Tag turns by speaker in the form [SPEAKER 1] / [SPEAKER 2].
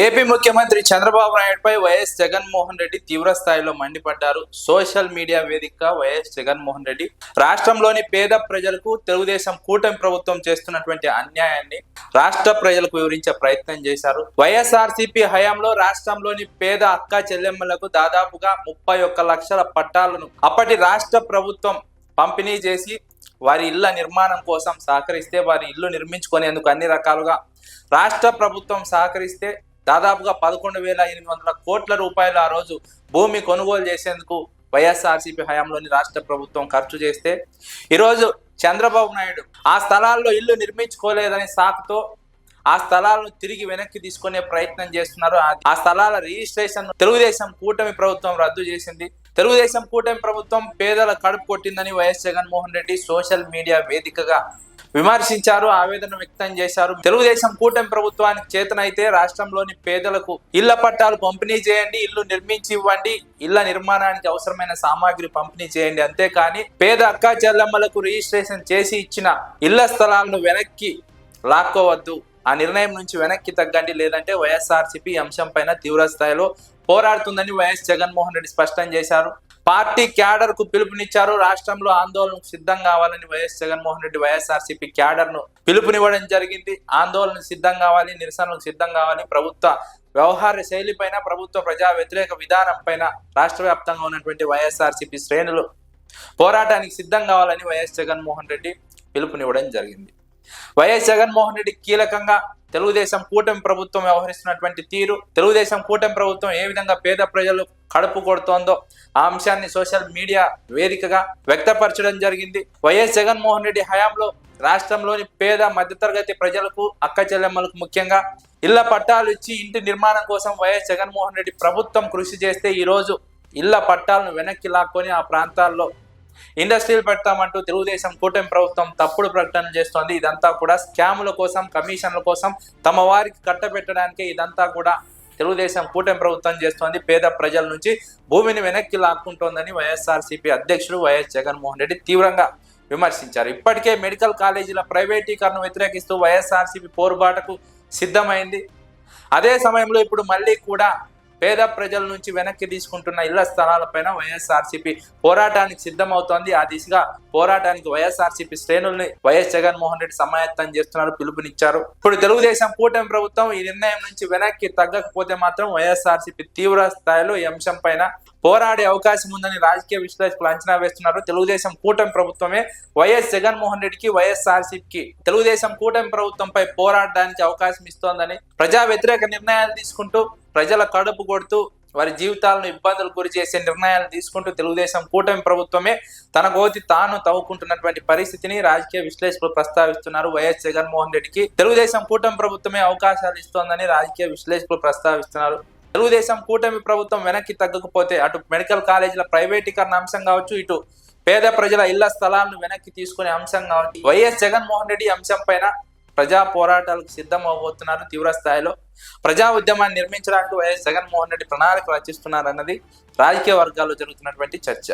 [SPEAKER 1] AP ముఖ్యమంత్రి చంద్రబాబు నాయుడుపై YS Jaganmohan Reddy తీవ్ర స్థాయిలో మండిపడ్డారు. సోషల్ మీడియా వేదికగా వైఎస్ జగన్మోహన్ రెడ్డి రాష్ట్రంలోని పేద ప్రజలకు తెలుగుదేశం కూటమి ప్రభుత్వం చేస్తున్నటువంటి అన్యాయాన్ని రాష్ట్ర ప్రజలకు వివరించే ప్రయత్నం చేశారు. వైఎస్ఆర్సీపీ హయాంలో రాష్ట్రంలోని పేద అక్క చెల్లెమ్మలకు దాదాపుగా ముప్పై ఒక్క లక్షల పట్టాలను అప్పటి రాష్ట్ర ప్రభుత్వం పంపిణీ చేసి వారి ఇళ్ళ నిర్మాణం కోసం సహకరిస్తే వారి ఇల్లు నిర్మించుకునేందుకు అన్ని రకాలుగా రాష్ట్ర ప్రభుత్వం సహకరిస్తే దాదాపుగా పదకొండు వేల ఎనిమిది వందల కోట్ల రూపాయలు ఆ రోజు భూమి కొనుగోలు చేసేందుకు వైఎస్ఆర్సీపీ హయాంలోని రాష్ట్ర ప్రభుత్వం ఖర్చు చేస్తే ఈరోజు చంద్రబాబు నాయుడు ఆ స్థలాల్లో ఇల్లు నిర్మించుకోలేదని సాకుతో ఆ స్థలాలను తిరిగి వెనక్కి తీసుకునే ప్రయత్నం చేస్తున్నారు. ఆ స్థలాల రిజిస్ట్రేషన్ తెలుగుదేశం కూటమి ప్రభుత్వం రద్దు చేసింది. తెలుగుదేశం కూటమి ప్రభుత్వం పేదల కడుపు కొట్టిందని YS Jaganmohan Reddy social media వేదికగా విమర్శించారు ఆవేదన వ్యక్తం చేశారు. తెలుగుదేశం కూటమి ప్రభుత్వానికి చేతనైతే రాష్ట్రంలోని పేదలకు ఇళ్ళ పట్టాలు పంపిణీ చేయండి ఇల్లు నిర్మించి ఇవ్వండి ఇళ్ళ నిర్మాణానికి అవసరమైన సామాగ్రి పంపిణీ చేయండి. అంతేకాని పేద అక్క చెల్లెమ్మలకు రిజిస్ట్రేషన్ చేసి ఇచ్చిన ఇళ్ళ స్థలాలను వెనక్కి లాక్కోవద్దు. ఆ నిర్ణయం నుంచి వెనక్కి తగ్గండి లేదంటే వైఎస్ఆర్సీపీ అంశం పైన తీవ్ర స్థాయిలో పోరాడుతుందని వైఎస్ జగన్మోహన్ రెడ్డి స్పష్టం చేశారు. పార్టీ క్యాడర్కు పిలుపునిచ్చారు. రాష్ట్రంలో ఆందోళనకు సిద్ధం కావాలని వైఎస్ జగన్మోహన్ రెడ్డి వైఎస్ఆర్సీపీ క్యాడర్ను పిలుపునివ్వడం జరిగింది. ఆందోళన సిద్ధం కావాలి నిరసనలకు సిద్ధం కావాలి. ప్రభుత్వ వ్యవహార శైలి పైన ప్రభుత్వ ప్రజా వ్యతిరేక విధానం పైన రాష్ట్ర వ్యాప్తంగా ఉన్నటువంటి వైఎస్ఆర్సీపీ శ్రేణులు పోరాటానికి సిద్ధం కావాలని వైఎస్ జగన్మోహన్ రెడ్డి పిలుపునివ్వడం జరిగింది. వైఎస్ జగన్మోహన్ రెడ్డి కీలకంగా తెలుగుదేశం కూటమి ప్రభుత్వం వ్యవహరిస్తున్నటువంటి తీరు తెలుగుదేశం కూటమి ప్రభుత్వం ఏ విధంగా పేద ప్రజలు కడుపు కొడుతోందో ఆ అంశాన్ని సోషల్ మీడియా వేదికగా వ్యక్తపరచడం జరిగింది. వైఎస్ జగన్మోహన్ రెడ్డి హయాంలో రాష్ట్రంలోని పేద మధ్యతరగతి ప్రజలకు అక్క చెల్లెమ్మలకు ముఖ్యంగా ఇళ్ళ పట్టాలు ఇచ్చి ఇంటి నిర్మాణం కోసం వైఎస్ జగన్మోహన్ రెడ్డి ప్రభుత్వం కృషి చేస్తే ఈరోజు ఇళ్ళ పట్టాలను వెనక్కి లాక్కొని ఆ ప్రాంతాల్లో ఇండస్ట్రీలు పెడతామంటూ తెలుగుదేశం కూటమి ప్రభుత్వం తప్పుడు ప్రకటనలు చేస్తోంది. ఇదంతా కూడా స్కాముల కోసం కమిషన్ల కోసం తమ వారికి కట్టబెట్టడానికి ఇదంతా కూడా తెలుగుదేశం కూటమి ప్రభుత్వం చేస్తోంది. పేద ప్రజల నుంచి భూమిని వెనక్కి లాక్కుంటోందని వైఎస్ఆర్సీపీ అధ్యక్షుడు వైఎస్ జగన్మోహన్ రెడ్డి తీవ్రంగా విమర్శించారు. ఇప్పటికే మెడికల్ కాలేజీల ప్రైవేటీకరణ వ్యతిరేకిస్తూ వైఎస్ఆర్సీపీ పోరుబాటకు సిద్ధమైంది. అదే సమయంలో ఇప్పుడు మళ్ళీ కూడా పేద ప్రజల నుంచి వెనక్కి తీసుకుంటున్న ఇళ్ళ స్థలాలపైన వైఎస్ఆర్సీపీ పోరాటానికి సిద్ధమవుతోంది. ఆ దిశగా పోరాటానికి వైఎస్ఆర్సీపీ శ్రేణుల్ని వైఎస్ జగన్మోహన్ రెడ్డి సమాయత్తం చేస్తున్నారు పిలుపునిచ్చారు. ఇప్పుడు తెలుగుదేశం కూటమి ప్రభుత్వం ఈ నిర్ణయం నుంచి వెనక్కి తగ్గకపోతే మాత్రం వైఎస్ఆర్సీపీ తీవ్ర స్థాయిలో ఈ అంశం పైన పోరాడే అవకాశం ఉందని రాజకీయ విశ్లేషకులు అంచనా వేస్తున్నారు. తెలుగుదేశం కూటమి ప్రభుత్వమే వైఎస్ జగన్మోహన్ రెడ్డికి వైఎస్ఆర్సీపీకి తెలుగుదేశం కూటమి ప్రభుత్వంపై పోరాడడానికి అవకాశం ఇస్తోందని ప్రజా వ్యతిరేక నిర్ణయాలు తీసుకుంటూ ప్రజల కడుపు కొడుతూ వారి జీవితాలను ఇబ్బందులు గురి చేసే నిర్ణయాలు తీసుకుంటూ తెలుగుదేశం కూటమి ప్రభుత్వమే తన గోతి తాను తవ్వుకుంటున్నటువంటి పరిస్థితిని రాజకీయ విశ్లేషకులు ప్రస్తావిస్తున్నారు. వైఎస్ జగన్మోహన్ రెడ్డికి తెలుగుదేశం కూటమి ప్రభుత్వమే అవకాశాలు ఇస్తోందని రాజకీయ విశ్లేషకులు ప్రస్తావిస్తున్నారు. తెలుగుదేశం కూటమి ప్రభుత్వం వెనక్కి తగ్గకపోతే అటు మెడికల్ కాలేజీల ప్రైవేటీకరణ అంశం కావచ్చు ఇటు పేద ప్రజల ఇళ్ళ స్థలాలను వెనక్కి తీసుకునే అంశం కావచ్చు. వైఎస్ జగన్మోహన్ రెడ్డి అంశం పైన ప్రజా పోరాటాలకు సిద్ధం అవబోతున్నారు తీవ్ర స్థాయిలో. ప్రజా ఉద్యమాన్ని నిర్మించడానికి వైఎస్ జగన్మోహన్ రెడ్డి ప్రణాళిక రచిస్తున్నారన్నది రాజకీయ వర్గాల్లో జరుగుతున్నటువంటి చర్చ.